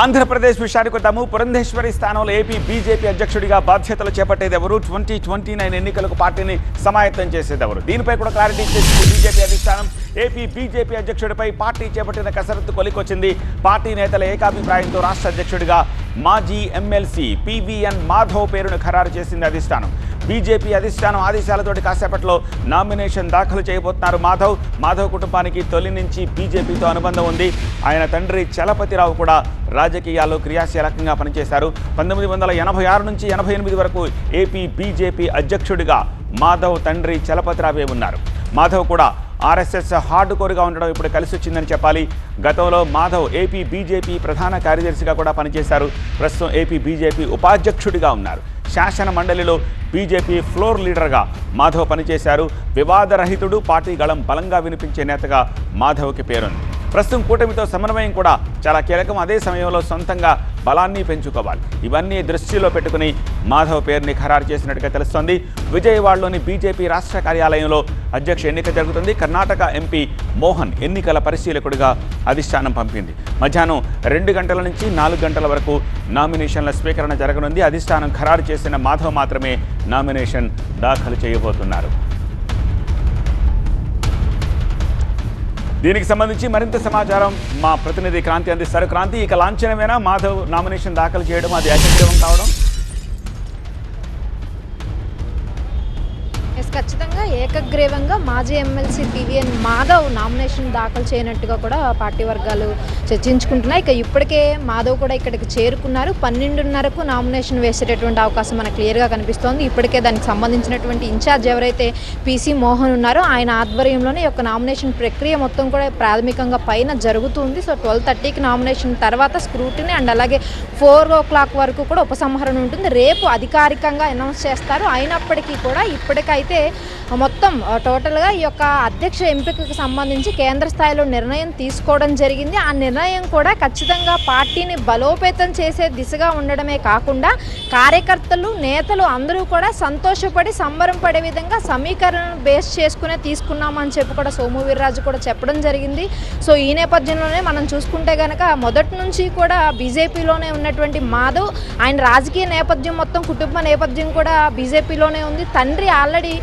ఆంధ్రప్రదేశ్ విషయానికి వద్దాము. పురంధేశ్వరి స్థానంలో ఏపీ బీజేపీ అధ్యక్షుడిగా బాధ్యతలు చేపట్టేది ఎవరు ట్వంటీ ట్వంటీ నైన్ ఎన్నికలకు పార్టీని సమాయత్తం చేసేది ఎవరు దీనిపై కూడా క్లారిటీ ఇచ్చేసింది బీజేపీ అధిష్టానం. ఏపీ బీజేపీ అధ్యక్షుడిపై పార్టీ చేపట్టిన కసరత్తు కొలికొచ్చింది. పార్టీ నేతల ఏకాభిప్రాయంతో రాష్ట్ర అధ్యక్షుడిగా మాజీ ఎమ్మెల్సీ పివిఎన్ మాధవ్ పేరును ఖరారు చేసింది అధిష్టానం. బీజేపీ అధిష్టానం ఆదేశాలతోటి కాసేపట్లో నామినేషన్ దాఖలు చేయబోతున్నారు. మాధవ్ మాధవ్ కుటుంబానికి తొలి నుంచి బీజేపీతో అనుబంధం ఉంది. ఆయన తండ్రి చలపతిరావు కూడా రాజకీయాల్లో క్రియాశీలకంగా పనిచేశారు. పంతొమ్మిది వందల ఎనభై ఆరు నుంచి ఎనభై ఎనిమిది వరకు ఏపీ బీజేపీ అధ్యక్షుడిగా మాధవ్ తండ్రి చలపతిరావే ఉన్నారు. మాధవ్ కూడా ఆర్ఎస్ఎస్ హార్డ్ కోర్గా ఉండడం ఇప్పుడు కలిసి వచ్చిందని చెప్పాలి. గతంలో మాధవ్ ఏపీ బీజేపీ ప్రధాన కార్యదర్శిగా కూడా పనిచేశారు. ప్రస్తుతం ఏపీ బీజేపీ ఉపాధ్యక్షుడిగా ఉన్నారు. శాసన మండలిలో బీజేపీ ఫ్లోర్ లీడర్గా మాధవ్ పనిచేశారు. వివాదరహితుడు పార్టీ గళం బలంగా వినిపించే నేతగా మాధవ్కి పేరుంది. ప్రస్తుతం కూటమితో సమన్వయం కూడా చాలా కీలకం. అదే సమయంలో సొంతంగా బలాన్ని పెంచుకోవాలి. ఇవన్నీ దృష్టిలో పెట్టుకుని మాధవ్ పేరుని ఖరారు చేసినట్టుగా తెలుస్తోంది. విజయవాడలోని బీజేపీ రాష్ట్ర కార్యాలయంలో అధ్యక్ష ఎన్నిక జరుగుతుంది. కర్ణాటక ఎంపీ మోహన్ ఎన్నికల పరిశీలకుడిగా అధిష్టానం పంపింది. మధ్యాహ్నం రెండు గంటల నుంచి నాలుగు గంటల వరకు నామినేషన్ల స్వీకరణ జరగనుంది. అధిష్టానం ఖరారు చేసిన మాధవ్ మాత్రమే నామినేషన్ దాఖలు చేయబోతున్నారు. దీనికి సంబంధించి మరింత సమాచారం మా ప్రతినిధి క్రాంతి అందిస్తారు. క్రాంతి ఇక లాంఛనమేనా? మాధవ్ నామినేషన్ దాఖలు చేయడం అది ఏకగ్రీవం కావడం? ఖచ్చితంగా ఏకగ్రీవంగా మాజీ ఎమ్మెల్సీ పివిఎన్ మాధవ్ నామినేషన్ దాఖలు చేయనట్టుగా కూడా పార్టీ వర్గాలు చర్చించుకుంటున్నాయి. ఇక ఇప్పటికే మాధవ్ కూడా ఇక్కడికి చేరుకున్నారు. పన్నెండున్నరకు నామినేషన్ వేసేటటువంటి అవకాశం మనకు క్లియర్గా కనిపిస్తోంది. ఇప్పటికే దానికి సంబంధించినటువంటి ఇన్ఛార్జ్ ఎవరైతే పీసీ మోహన్ ఉన్నారో ఆయన ఆధ్వర్యంలోనే ఈ యొక్క నామినేషన్ ప్రక్రియ మొత్తం కూడా ప్రాథమికంగా పైన జరుగుతుంది. సో ట్వెల్వ్ థర్టీకి నామినేషన్ తర్వాత స్క్రూటిని అండ్ అలాగే ఫోర్ ఓ క్లాక్ వరకు కూడా ఉపసంహరణ ఉంటుంది. రేపు అధికారికంగా అనౌన్స్ చేస్తారు. అయినప్పటికీ కూడా ఇప్పటికైతే మొత్తం టోటల్గా ఈ యొక్క అధ్యక్ష ఎంపికకు సంబంధించి కేంద్ర స్థాయిలో నిర్ణయం తీసుకోవడం జరిగింది. ఆ నిర్ణయం కూడా ఖచ్చితంగా పార్టీని బలోపేతం చేసే దిశగా ఉండడమే కాకుండా కార్యకర్తలు నేతలు అందరూ కూడా సంతోషపడి సంబరం పడే విధంగా సమీకరణను బేస్ చేసుకునే తీసుకున్నామని చెప్పి కూడా సోము వీర్రాజు కూడా చెప్పడం జరిగింది. సో ఈ నేపథ్యంలోనే మనం చూసుకుంటే కనుక మొదటి నుంచి కూడా బీజేపీలోనే ఉన్నటువంటి మాధవ్ ఆయన రాజకీయ నేపథ్యం మొత్తం కుటుంబ నేపథ్యం కూడా బీజేపీలోనే ఉంది. తండ్రి ఆల్రెడీ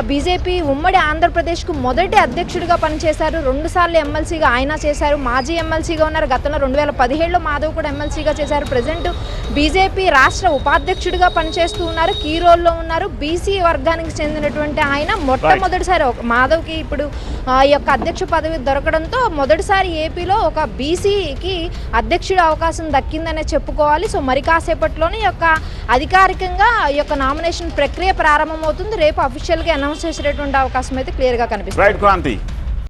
బీజేపీ ఉమ్మడి ఆంధ్రప్రదేశ్కు మొదటి అధ్యక్షుడిగా పనిచేశారు. రెండుసార్లు ఎమ్మెల్సీగా ఆయన చేశారు. మాజీ ఎమ్మెల్సీగా ఉన్నారు. గతంలో రెండు వేల పదిహేడులో మాధవ్ కూడా ఎమ్మెల్సీగా చేశారు. ప్రజెంట్ బీజేపీ రాష్ట్ర ఉపాధ్యక్షుడిగా పనిచేస్తూ ఉన్నారు. కీ రోల్లో ఉన్నారు. బీసీ వర్గానికి చెందినటువంటి ఆయన మొట్టమొదటిసారి ఒక మాధవ్కి ఇప్పుడు ఆ, ఈ యొక్క అధ్యక్ష పదవి దొరకడంతో మొదటిసారి ఏపీలో ఒక బీసీకి అధ్యక్షుడి అవకాశం దక్కిందనే చెప్పుకోవాలి. సో మరి కాసేపట్లోనే ఈ యొక్క అధికారికంగా ఈ యొక్క నామినేషన్ ప్రక్రియ ప్రారంభమవుతుంది. రేపు అఫీషియల్గా అనౌన్స్ చేసేటటువంటి అవకాశం అయితే క్లియర్గా కనిపిస్తుంది. రైట్ క్రాంతి